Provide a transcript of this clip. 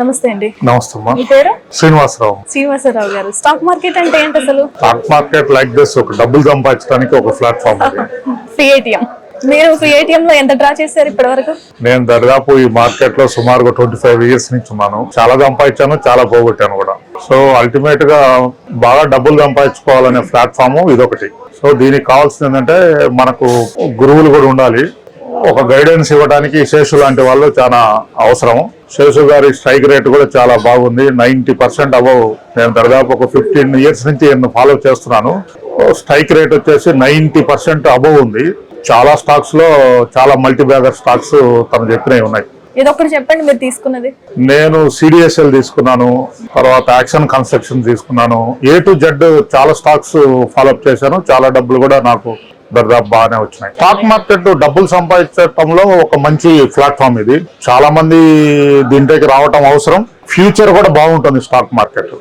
నమస్తే అండి. నమస్తే మీ పేరు? శ్రీనివాసరావు. శ్రీనివాసరావు గారు. స్టాక్ మార్కెట్ అంటే ఏంటి అసలు? స్టాక్ మార్కెట్ లైక్ దిస్ ఒక డబ్బులు సంపాదించడానికి ఒక ప్లాట్ఫామ్ ఫ్రీ ఏటీఎం మీరు ఫ్రీ ఏటీఎం లో ఎంత డ్రా చేశారు ఇప్పటి వరకు నేను దాదాపు ఈ మార్కెట్లో సుమారుగా ట్వంటీ ఫైవ్ ఇయర్స్ నుంచి ఉన్నాను. చాలా సంపాదించాను చాలా పోగొట్టాను కూడా. సో అల్టిమేట్గా బాగా డబ్బులు సంపాదించుకోవాలనే ప్లాట్ఫామ్ ఇదొకటి. సో దీనికి కావాల్సింది ఏంటంటే మనకు గురువులు కూడా ఉండాలి. ఒక గైడెన్స్ ఇవ్వడానికి శేషు లాంటి వాళ్ళు చాలా అవసరం శేషు గారి స్ట్రైక్ రేట్ కూడా చాలా బాగుంది. Ninety percent above. నేను దాదాపు ఒక ఫిఫ్టీన్ ఇయర్స్ నుంచి నేను ఫాలో చేస్తున్నాను. స్ట్రైక్ రేట్ వచ్చేసి నైన్టీ పర్సెంట్ అబౌవ్ ఉంది. చాలా స్టాక్స్లో చాలా మల్టీ బ్యాగర్ స్టాక్స్ తను చెప్పినవి ఉన్నాయి. చెప్పండి మీరు తీసుకున్నది. నేను సిడిఎస్ఎల్ తీసుకున్నాను. తర్వాత యాక్షన్ కన్స్ట్రక్షన్ తీసుకున్నాను. ఏ టు జెడ్ చాలా స్టాక్స్ ఫాలోఅప్ చేశాను. చాలా డబ్బులు కూడా నాకు దాదాపు బాగానే వచ్చినాయి. స్టాక్ మార్కెట్ డబ్బులు సంపాదించడంలో ఒక మంచి ప్లాట్ఫామ్ ఇది. చాలా మంది దీంట్లోకి రావటం అవసరం. ఫ్యూచర్ కూడా బాగుంటుంది స్టాక్ మార్కెట్